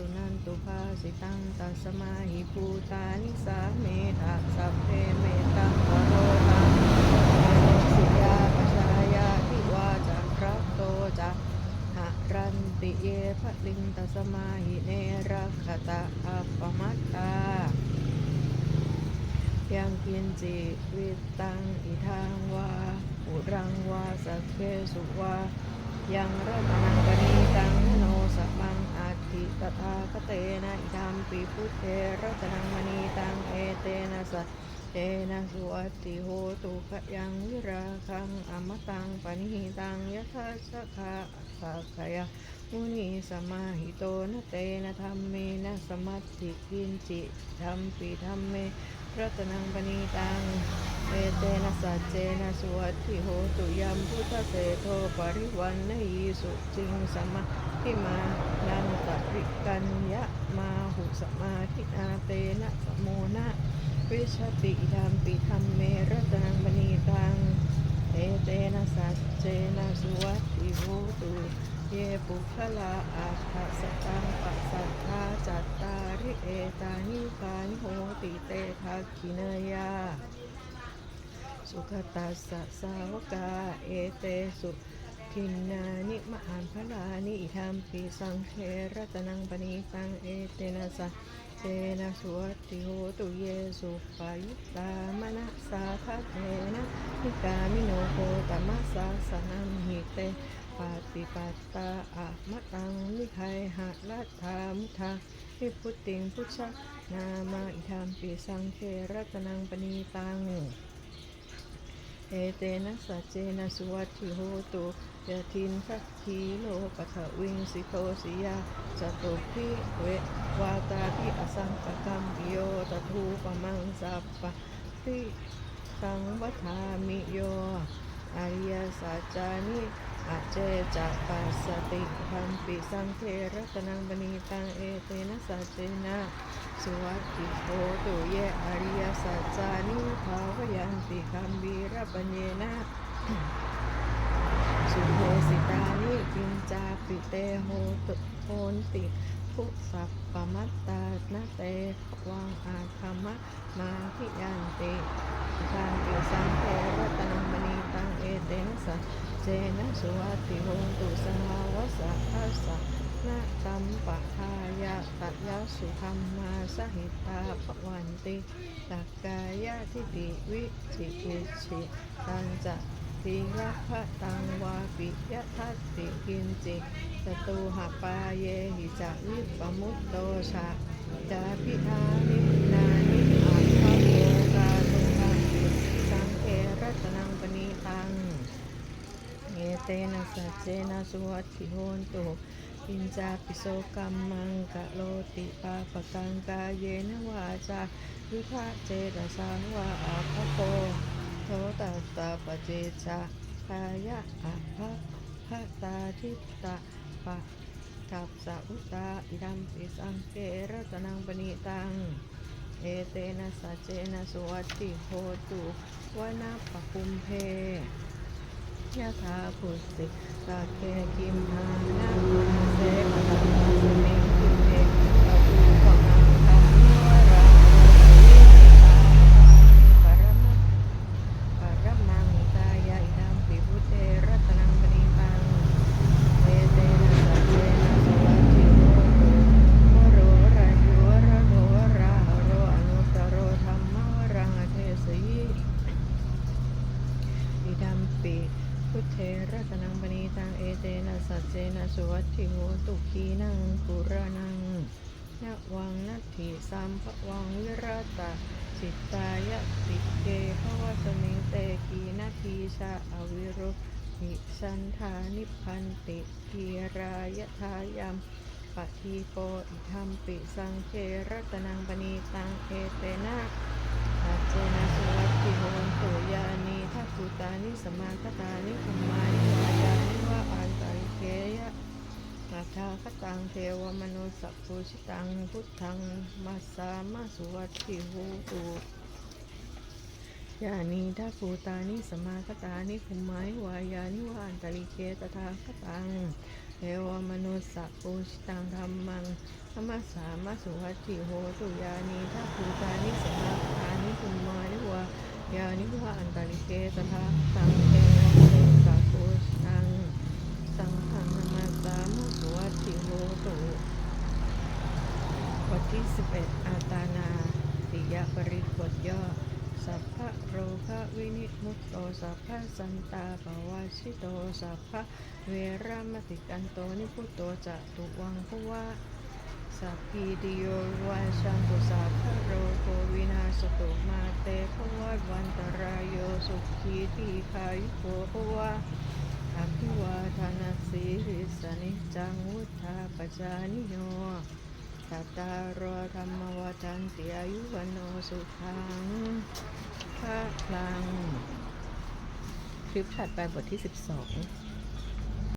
สุนันตุภาสิตังตัสมาหิภูตานิสาเมธะสัพเพเมตังกโรตังสิยาปชายาทิวาจักรัโตจะหะรันติเยภลิงตัสมาหิเนรักขตะอัปปมัตตายังกินจิวิตังอิทางวาอุรังวาสัพเพสุวายังระมังปณีตังโนสัมัง ตาคเตนะอิธรรมปิพุทเทรัตนังมณีตังเอเตนะสัจเตนะสุวัติโหตุขยังวิราคังอมตังปณิตังยะทัสสะขะสักขยามุนีสมาหิโตนะเตนะธรรมเมนะสมัตติกินจิธรรมปีธรรมเมรัตนังปณีตัง เอเตนะสัจเจนะสุวัตถิโหตุยัมพุทธเสโทปริวันนยีสุจิงสมาธิมานันตริกัญญะมาหุสมาธินาเตนะสโมนะวิชติธรรมปีธรรมเมรัตนังปณีตังเอเตนะสัจเจนะสุวัตติโหตุเยปุคละอาภาสตังปัสสัทธาจัตตาริเอตานิกานิโหติเตทักขินายา สุขตัสสะสาวกา เอเตสุทินนานิมหานพลานิอิธรรมปีสังเทรตนังปณีตังเอเตนะสะเจนะสวัตติโหตุเยสุปายุตามนะสาคเทนะนิกามิโนโคตมัสสะสนัมหิเตปาติปัตตาอะมะตังนิไคหะรัตถามุทานิพุติงพุชะนามาอิธรรมปีสังเทรตนังปณีตัง เอเตนะสัจเจนะสุวัตถิโหตุยะทินทัตทีโลปัทะวิงสิโตสิยาจตุพิเววาตาพิอสังกกัมปิโยตทูปมังสัพปะทิสังวัฏามิโยอริยสัจจานิอาเจจะปัสสติธรรมปิสังเทรัตนังบณีตังเอเตนะสัจเจนะ สุวัตติโหตุเยอริยสัจานิภาวยันติคัมบีระปัญเยนะสุโภสิตานิกินจาปิเตโหตุโหนติภุสัพปมัตตานาเตวังอาคามะมาพิยันติทานติสังเทรัตนังมณีตังเอเตนะสัจเจนะสุวัตติโหตุสหาวสัสัพ นาตัมปะทายะตัยะสุธรรมาสหิตาภวันติตักกายะทิติวิจิกิจฉิตันจะทีระพะตังวาปิยะทัตติกินจิตตูหปาเยหิจวิปมุตโตชะจาพิธานินานิอาภะโลกาตุทังปิสังเกรัตนังปณีตังเอเตนะสัจเจนะสุวัตถิโหนตุ ปิญจาปิโสกัมมังกะโลติปาปะกังกาเยนะวาจาวิภาเจตสังวาอาภโกโทตัสสะปเจจาคายะอาภะภะตาทิตตะปะทับสะอุตาอิดัมปิสังเกรัตนังปณิตัง เอเตนะสัจเจนะสุวัตติโหตุวนาปะคุมเพ ยะถาพุสิตาเคกิมหานามาเสปะทังสมิงคิเมปะภูปะมังคัมวราปรมะปรมังตายะอิดัมปิพุทเทรัตนังปณิตังเอเตนะสัจเจนะสวัสดิโหตุวโรรายุวระโหราหโรอนุตตโรธรรมวรังอเทสยิ อิดัมปิพุทเทรัตนังปณีตังเอเต นะสัจเจนะสุวัติโหตุขีนังปุรานังนะวังนัตถิสัมภวังวิรตะจิตตายะติเกภวสมิงเตกีนาทีชาอวิรุหิสันธานิพันติทีรายทายัมปะทีโปอิธรรมปิสังเครัตนังปณีตังเอเตนะอาเจนะสุวัติโหนตุยานีทัพพุตานิสมาคตานิคุมานิวายานิวะอันตริเกยะนาทาคตังเทวมนุสัพพุชิตังพุทธังมัสามาสุวัติโหตุยานีทัพพุตานิสมาคตานิคุมานิวายานิวะอันตริเกตถาคตังเทวมนุสสะปูชิตังธรรมังธรรมสสามาสุวัตถิโหตุยานีทัพูตานิสมาทานิคุมมานิวายานิวะอันตริเกตถาตังเทวมนุสสะปูชิตังสังฆังธรรมสสามาสุวัตถิโหตุ บทที่ 11 อาตานาติยปริบทย่อ สัพพะโรคะ วินิมุตโตสัพพะสันตาปวาชิโตสัพพะเวรามติกันโตนิพุตโตจะตุวังภวะสัพพีติโยวาชันตุสัพพะโรโควินาสตุมาเตภวัตวันตรายโยสุขีทีคายุโกภวะอภิวาทนาสีริสนิจังวุธาปจานิโยตตารธรรมวทันติอายุวันโนสุขัง พระคลัง คลิปถัดไปบทที่ 12